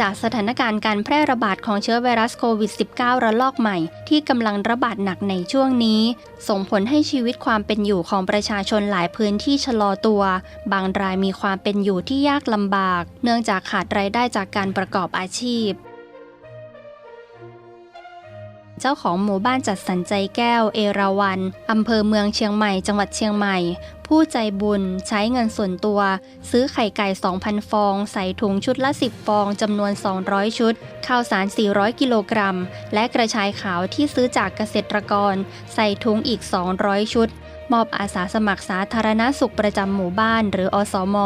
จากสถานการณ์การแพร่ระบาดของเชื้อไวรัสโควิด -19 ระลอกใหม่ ที่กำลังระบาดหนักในช่วงนี้ ส่งผลให้ชีวิตความเป็นอยู่ของประชาชนหลายพื้นที่ชะลอตัว บางรายมีความเป็นอยู่ที่ยากลำบาก เนื่องจากขาดรายได้จากการประกอบอาชีพ เจ้าของหมู่บ้านจัดสรรใจแก้วเอราวันอำเภอเมืองเชียงใหม่จังหวัดเชียงใหม่ ผู้ใจบุญใช้เงินส่วนตัว ซื้อไข่ไก่ 2,000 ฟอง ใส่ถุงชุดละ 10 ฟองจำนวน 200 ชุด ข้าวสาร 400 กิโลกรัม และกระชายขาวที่ซื้อจากเกษตรกร ใส่ถุงอีก 200 ชุด มอบอาสาสมัครสาธารณสุขประจำหมู่บ้านหรืออสม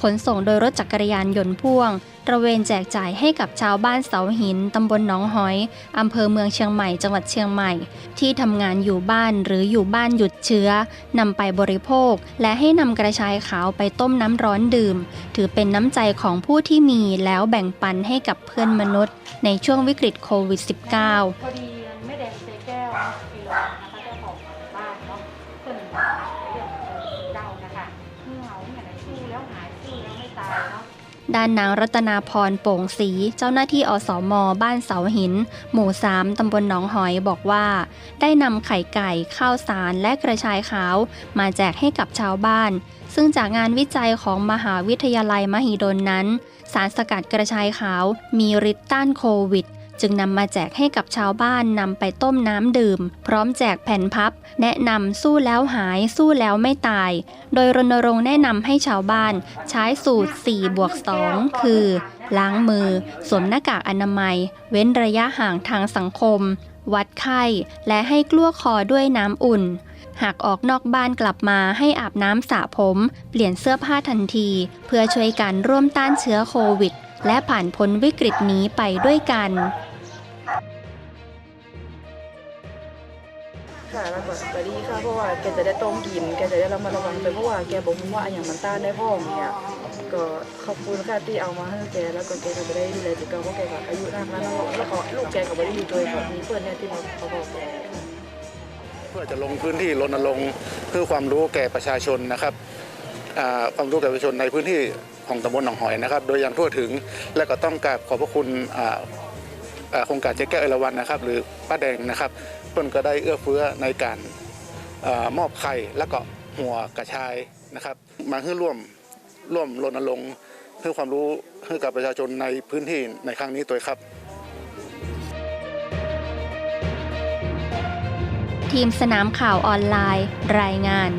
ขนส่งโดยรถจักรยานยนต์พ่วงตระเวนแจกจ่ายให้กับชาวบ้านเสาหิน ตำบลหนองหอย อำเภอเมืองเชียงใหม่ จังหวัดเชียงใหม่ ที่ทำงานอยู่บ้านหรืออยู่บ้านหยุดเชื้อนำไปบริโภค และให้นำกระชายขาวไปต้มน้ำร้อนดื่ม ถือเป็นน้ำใจของผู้ที่มีแล้วแบ่งปันให้กับเพื่อนมนุษย์ ในช่วงวิกฤตโควิด -19 ด้านนางรัตนาพรโป่งศรีเจ้าหน้าที่อสมบ้านเสาหิน หมู่ 3 ตำบลหนองหอยบอกว่า ได้นำไข่ไก่ ข้าวสารและกระชายขาว มาแจกให้กับชาวบ้าน ซึ่งจากงานวิจัยของมหาวิทยาลัยมหิดลนั้น สารสกัดกระชายขาว มีฤทธิ์ต้านโควิด จึงนำมาแจกให้กับชาวบ้านนำไปต้มน้ำดื่ม พร้อมแจกแผ่นพับ แนะนำสู้แล้วหายสู้แล้วไม่ตาย โดยรณรงค์แนะนำให้ชาวบ้าน ใช้สูตร 4 บวก 2 คือ ล้างมือ สวมหน้ากากอนามัย เว้นระยะห่างทางสังคม วัดไข้ และให้กลั้วคอด้วยน้ำอุ่นหากออกนอกบ้านกลับมาให้อาบน้ำสระผม เปลี่ยนเสื้อผ้าทันที เพื่อช่วยกันร่วมต้านเชื้อโควิด และผ่านพ้นวิกฤตนี้ไปด้วยกันค่ะแล้วก็ก็ดีค่ะเพราะว่าแกจะได้ต้มกินแกจะได้ระมัดระวังไปเพราะว่าแกบอกผมว่าอันอย่างมันต้านได้พ่อเนี่ยก็ขอบคุณค่ะที่เอามาให้แกแล้วก็แกก็จะได้ดูแลจิตใจเพราะแกก็อายุมากแล้วแล้วแล้วก็ลูกแกก็ไม่ได้อยู่ด้วยแบบมีเพื่อนเนี่ยที่มาเขาบอกแกเพื่อจะลงพื้นที่รณรงค์เพื่อความรู้แก่ประชาชนนะครับอ่าความรู้แก่ประชาชนในพื้นที่ ของตำบลหนองหอยนะครับ โดยอย่างทั่วถึงและก็ต้องกราบขอบพระคุณโครงการเจ๊แก้วเอราวันนะครับ หรือป้าแดงนะครับเพิ่นก็ได้เอื้อเฟื้อในการอมอบไข่และก็หัวกระชายนะครับมาเพื่อร่วมร่วมรณรงค์เพื่อความรู้ให้กับประชาชนในพื้นที่ในครั้งนี้ตัวครับ ทีมสนามข่าวออนไลน์ รายงาน